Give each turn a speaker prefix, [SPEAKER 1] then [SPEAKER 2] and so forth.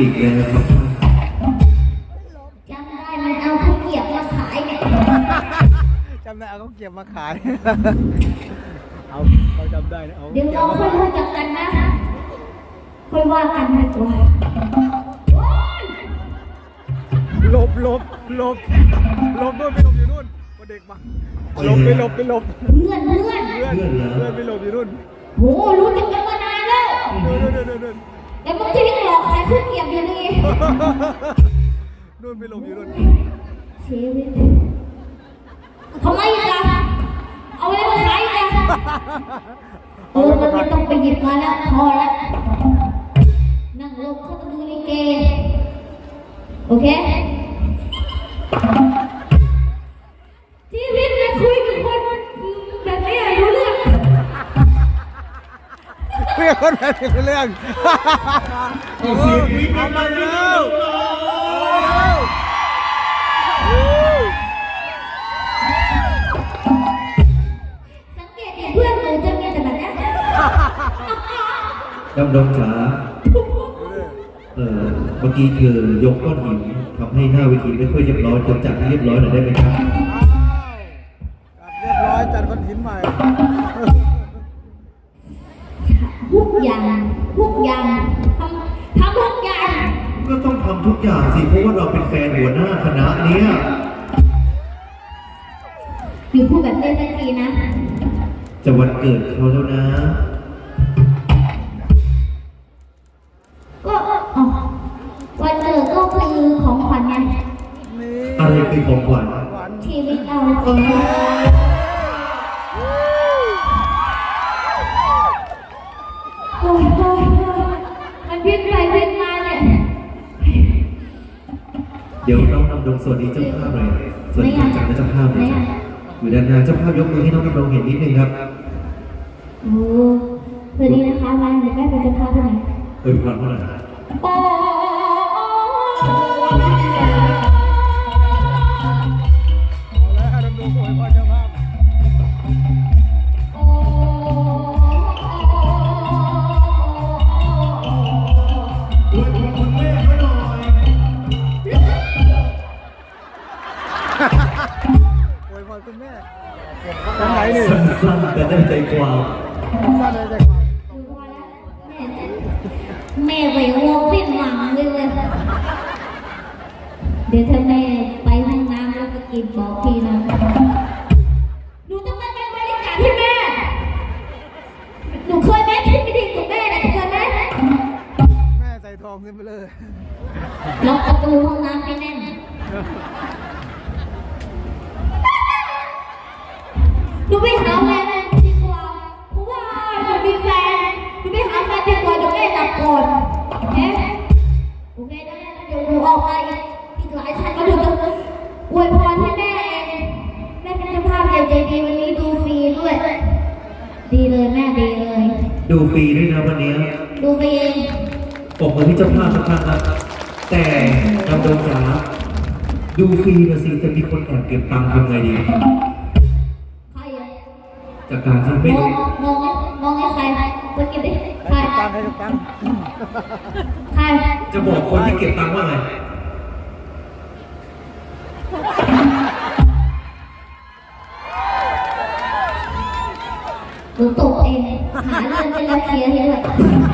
[SPEAKER 1] อีกแล้วครับ
[SPEAKER 2] จำได้มันเอาข้าวเกรียบมาขายเนี่ย
[SPEAKER 3] จำได้เอาเขาเก็บมาขาย เอาเขาจำได้นะเอา
[SPEAKER 2] เดี๋ยวเราค่อยรู้จักกันนะค่อยว่ากันดีกว่า
[SPEAKER 3] หลบหลบหลบหลบนู่นไปหลบอยู่นู่นว่าเด็กมาหลบไปหลบไปหลบ
[SPEAKER 2] เพื่อนเพื่อน
[SPEAKER 3] เพื่อนเพื่อนไปหลบอยู่นู่น
[SPEAKER 2] โหรู้จักกันมานานแล้ว
[SPEAKER 3] นู่นนู่นนู่นนู่น
[SPEAKER 2] แล้วมึงจะยังหลอกขายข้าวเกรียบอยู่นี่
[SPEAKER 3] นู่นไปหลบอยู่นู่น
[SPEAKER 2] ชีวิตทำไมล่ะเอาอะไรมาขายกันเออมันไม่ต้องไปหยิบมาแล้วพอแล้วนั่งลงเขาต้องดูลิเกโอเค คนแบบนี้เป็
[SPEAKER 3] นเรื่องเอาเสียงวิ่งมาแล้วเอาแล้ว
[SPEAKER 2] สังเกตเห็นเพื่อนหนูจะมีแต่แบบนี้
[SPEAKER 1] ดำดงจ๋าเออเมื่อกี้คือยกก้อนหินทำให้หน้าเวทีไม่ค่อยเรียบร้อยจะจัดให้เรียบร้อยหน่อยได้ไหมครับ
[SPEAKER 3] อ้าวจัดเรียบร้อยจัดคอนหินใหม่
[SPEAKER 2] อย่างทำทำทุกอย่าง
[SPEAKER 1] ก็ต้องทำทุกอย่างสิ เพราะว่าเราเป็นแฟนหัวหน้าคณะเนี้ย
[SPEAKER 2] อยู่พูดแบบเล่นๆทีนะ
[SPEAKER 1] จะวันเกิดเขาแล้วนะ
[SPEAKER 2] ก็อ๋อวันเกิดก็คือของขวัญไง
[SPEAKER 3] นี่
[SPEAKER 1] อะไรคือของขวัญ
[SPEAKER 3] หวาน
[SPEAKER 2] ชีวิตเรา
[SPEAKER 1] เออ
[SPEAKER 2] โอ้ยโอ้ยโอ้ย มันวิ่งไปวิ่งมาเนี่ย
[SPEAKER 1] เดี๋ยวน้องดำดงสวัสดีเจ้าภาพหน่อยสวัสดีครับจากเจ้าภาพหน่อยครับอยู่ด้านหน้าเจ้าภาพยกมือให้น้องดำดงเห็นนิดนึงครับ
[SPEAKER 2] โอ้สวัสดีนะคะมาเดี๋ยวแม่เป็นเจ้าภาพให้หน่อย
[SPEAKER 1] เอวยพรเขาหน่อย
[SPEAKER 2] โอ้
[SPEAKER 3] อวยพรคุณแม่ตรงไหนนี่
[SPEAKER 1] สั้นๆแต่ได้ใจความ
[SPEAKER 3] สั้นเลยใจความ
[SPEAKER 2] แม่ไปวงเป็นหวังเลยเว้ยเดี๋ยวถ้าแม่ไปห้องน้ำแล้วก็กินบอกทีนะหนูจะมาเป็นบริการให้แม่ หนูเคยแม่คิดไม่ดีกับแม่นะเคยไหม
[SPEAKER 3] แม่ใส่ทองขึ้นไปเลย
[SPEAKER 2] ล็อกประตูห้องน้ำให้แน่นหนู เป็นเจ้าภาพใจดีวันนี้ดูฟรีด้วย ดีเลยแม่ดีเลย
[SPEAKER 1] ดูฟรีด้วยนะวันนี้
[SPEAKER 2] ดูฟรีเอง
[SPEAKER 1] ปกมือที่เจ้าภาพทุกท่านครับแต่ดำดงจ๋าดูฟรีนะสิจะมีคนแอบเก็บตังค์ทำไงดี
[SPEAKER 2] ใครอะ
[SPEAKER 1] จากการที่ไม่
[SPEAKER 2] มอง
[SPEAKER 1] รู้
[SPEAKER 2] มองมองให้ใครตัวเก็บดิใคร
[SPEAKER 3] ตังค์ให้ตังค์
[SPEAKER 2] ใคร
[SPEAKER 1] จะบอกคนที่เก็บตังค์ว่าไง
[SPEAKER 2] หาเงินเป็นละเทียนเลย